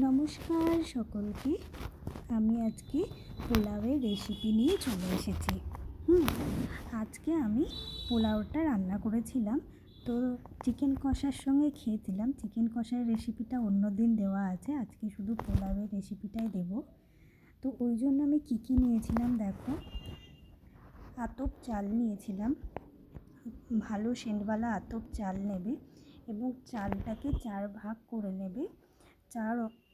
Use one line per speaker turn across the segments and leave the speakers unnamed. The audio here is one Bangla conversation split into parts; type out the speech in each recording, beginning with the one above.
নমস্কার সকলকে। আমি আজকে পোলাওয়ের রেসিপি নিয়ে চলে এসেছি। হুম, আজকে আমি পোলাওটা রান্না করেছিলাম। তো চিকেন কষার সঙ্গে খেয়েছিলাম। চিকেন কষার রেসিপিটা অন্য দিন দেওয়া আছে। আজকে শুধু পোলাওয়ের রেসিপিটাই দেব। তো ওই জন্য আমি কী কী নিয়েছিলাম দেখো? আতপ চাল নিয়েছিলাম। ভালো সেন্টওয়ালা আতপ চাল নেবে এবং চালটাকে চার ভাগ করে নেবে।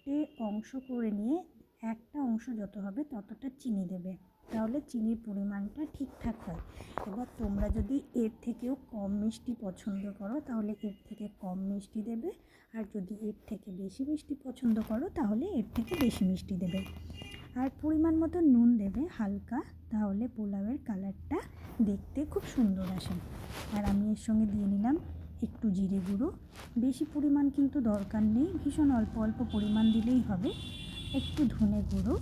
চারটে অংশ করে নিয়ে একটা অংশ যত হবে ততটা চিনি দেবে। তাহলে চিনির পরিমাণটা ঠিকঠাক হয়। এবার তোমরা যদি এর থেকেও কম মিষ্টি পছন্দ করো, তাহলে এর থেকে কম মিষ্টি দেবে। আর যদি এর থেকে বেশি মিষ্টি পছন্দ করো, তাহলে এর থেকে বেশি মিষ্টি দেবে। আর পরিমাণ মতো নুন দেবে হালকা, তাহলে পোলাওয়ের কালারটা দেখতে খুব সুন্দর আসে। আর আমি এর সঙ্গে দিয়ে নিলাম একটু জিরে গুঁড়ো। বেশি পরিমাণ কিন্তু দরকার নেই, ভীষণ অল্প অল্প পরিমাণ দিলেই হবে। একটু ধনে গুঁড়ো।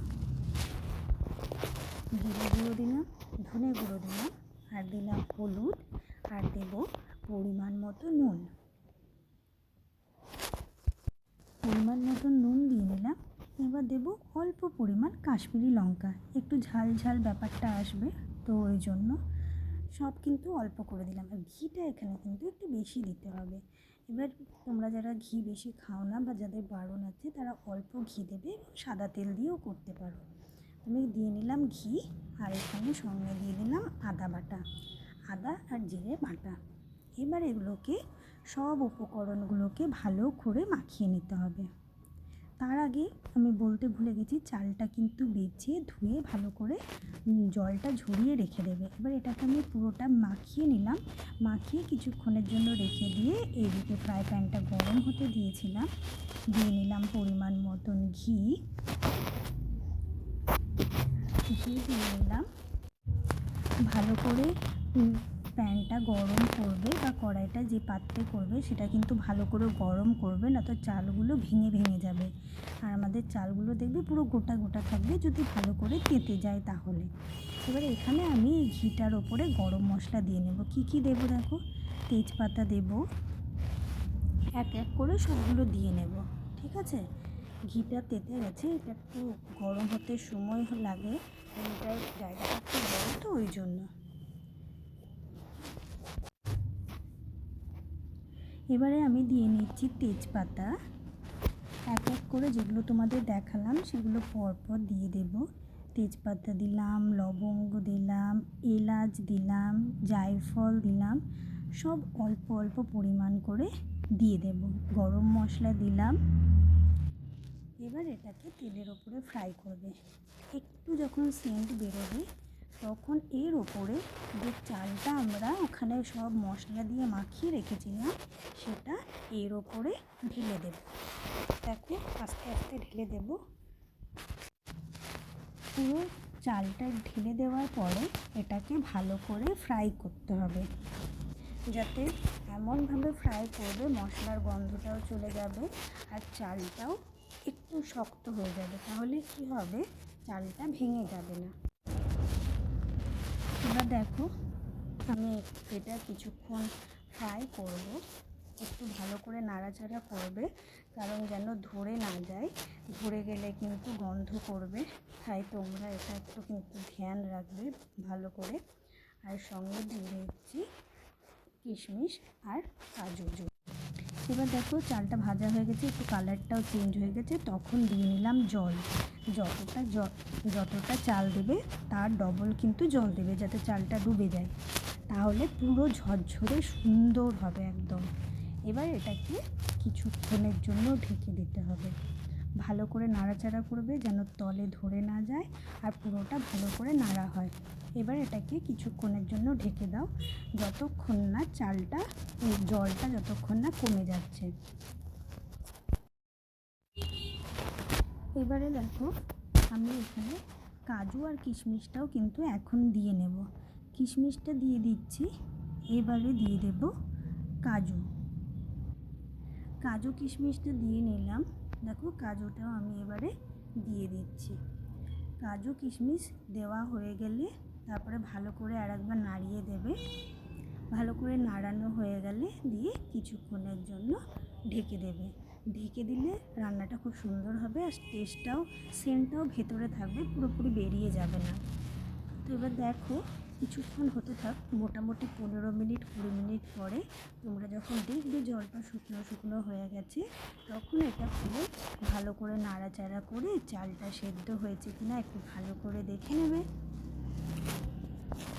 জিরে গুঁড়ো দিলাম, ধনে গুঁড়ো দিলাম, আর দিলাম হলুদ, আর দেব পরিমাণ মতো নুন। পরিমাণ মতো নুন দিয়ে নিলাম। এবার দেব অল্প পরিমাণ কাশ্মীরি লঙ্কা। একটু ঝাল ঝাল ব্যাপারটা আসবে তো ওই জন্য। সব কিন্তু অল্প করে দিলাম। আর ঘিটা এখানে কিন্তু একটু বেশি দিতে হবে। এবার তোমরা যারা ঘি বেশি খাও না বা যাদের বারণ আছে, তারা অল্প ঘি দেবে সাদা তেল দিয়েও করতে পারো। আমি দিয়ে নিলাম ঘি আর এখানে সঙ্গে দিয়ে দিলাম আদা বাটা। আদা আর জিরে বাটা। এবার এগুলোকে সব উপকরণগুলোকে ভালো করে মাখিয়ে নিতে হবে। তার আগে আমি বলতে ভুলে গেছি, চালটা কিন্তু বেছে ধুয়ে ভালো করে জলটা ঝরিয়ে রেখে দেবে। এবার এটাকে আমি পুরোটা মাখিয়ে নিলাম। মাখিয়ে কিছুক্ষণের জন্য রেখে দিয়ে এইদিকে ফ্রাই প্যানটা গরম হতে দিয়েছিলাম। দিয়ে নিলাম পরিমাণ মতন ঘি। ঘি দিয়ে নিলাম। ভালো করে প্যানটা গরম করবে বা কড়াইটা যে পাত্রে করবে সেটা কিন্তু ভালো করে গরম করবে, না তো চালগুলো ভেঙে ভেঙে যাবে। আর আমাদের চালগুলো দেখবে পুরো গোটা গোটা থাকবে যদি ভালো করে তেতে যায় তাহলে। এবারে এখানে আমি এই ঘিটার ওপরে গরম মশলা দিয়ে নেব। কি কি দেবো দেখো? তেজপাতা দেব, এক এক করে সবগুলো দিয়ে নেব, ঠিক আছে? ঘিটা তেতে গেছে, এটা একটু গরম হতে সময় লাগে এটার জায়গাটা একটু বড় তো ওই জন্য। এবারে আমি দিয়ে নিচ্ছি তেজপাতা। এক এক করে যেগুলো তোমাদের দেখালাম, সেগুলো পরপর দিয়ে দেব। তেজপাতা দিলাম, লবঙ্গ দিলাম, এলাচ দিলাম, জায়ফল দিলাম, সব অল্প অল্প পরিমাণ করে দিয়ে দেব। গরম মশলা দিলাম। এবার এটাকে তেলের ওপরে ফ্রাই করবে। একটু যখন সেন্ট বেরোবে তখন এর ওপরে যে চালটা আমরা ওখানে সব মশলা দিয়ে মাখিয়ে রেখেছিলাম, সেটা এর ওপরে ঢেলে দেব। দেখো, আস্তে আস্তে ঢেলে দেব। পুরো চালটা ঢেলে দেওয়ার পরে এটাকে ভালো করে ফ্রাই করতে হবে। যাতে এমনভাবে ফ্রাই করবে, মশলার গন্ধটাও চলে যাবে আর চালটাও একটু শক্ত হয়ে যাবে। তাহলে কি হবে? চালটা ভেঙে যাবে না। দেখো, আমি এটা কিছুক্ষণ ফ্রাই করব। একটু ভালো করে নাড়াচাড়া করবে, কারণ যেন ধরে না যায়। ধরে গেলে কিন্তু গন্ধ করবে। তাই তোমরা এটা একটু কিন্তু ধ্যান রাখবে ভালো করে। আর সঙ্গে দিয়ে দিচ্ছি কিশমিশ আর কাজু এবার দেখো চালটা ভাজা হয়ে গেছে, একটু কালারটাও চেঞ্জ হয়ে গেছে, তখন দিয়ে নিলাম জল। যতটা যতটা চাল দেবে তার ডবল কিন্তু জল দেবে যাতে চালটা ডুবে যায়। তাহলে পুরো ঝরঝরে সুন্দর হবে একদম। এবার এটাকে কিছুক্ষণের জন্য ঢেকে দিতে হবে। ভালো করে নাড়াচাড়া করবে যেন তলে ধরে না যায় আর পুরোটা ভালো করে নাড়া হয়। এবার এটাকে কিছুক্ষণের জন্য ঢেকে দাও যতক্ষণ না চালটা জলটা যতক্ষণ না কমে যাচ্ছে। এবারে দেখো আমি এখানে কাজু আর কিশমিশটাও কিন্তু এখন দিয়ে নেব। কিশমিশটা দিয়ে দিচ্ছি, এবারে দিয়ে দেব কাজু। কাজু কিশমিশটা দিয়ে নিলাম। দেখো কাজুটাও আমি এবারে দিয়ে দিচ্ছি। কাজু, কিশমিশ দেওয়া হয়ে গেলে তারপরে ভালো করে আর একবার নাড়িয়ে দেবে। ভালো করে নাড়ানো হয়ে গেলে দিয়ে কিছুক্ষণের জন্য ঢেকে দেবে। ঢেকে দিলে রান্নাটা খুব সুন্দর হবে আর টেস্টটাও সেন্টটাও ভেতরে থাকবে, পুরোপুরি বেরিয়ে যাবে না। তো এবার দেখো, কিছুক্ষণ হতে থাক, মোটামুটি পনেরো মিনিট, কুড়ি মিনিট পরে তোমরা যখন দেখবে জলটা শুকনো শুকনো হয়ে গেছে, তখন এটা খুলে ভালো করে নাড়াচাড়া করে চালটা সেদ্ধ হয়েছে কিনা একটু ভালো করে দেখে নেবে।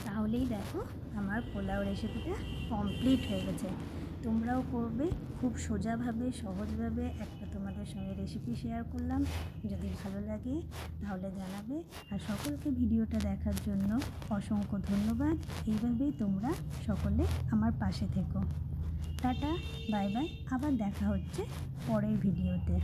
তাহলেই দেখো, আমার পোলাও রেসিপিটা কমপ্লিট হয়ে গেছে। তোমরাও করবে, খুব সোজাভাবে, সহজভাবে একটা তোমাদের সঙ্গে রেসিপি শেয়ার করলাম। যদি ভালো লাগে, তাহলে জানাবে। আর সকলকে ভিডিওটা দেখার জন্য অসংখ্য ধন্যবাদ। এইভাবেই তোমরা সকলে আমার পাশে থেকো। Tata, bye bye. আবার দেখা হচ্ছে পরের ভিডিওতে।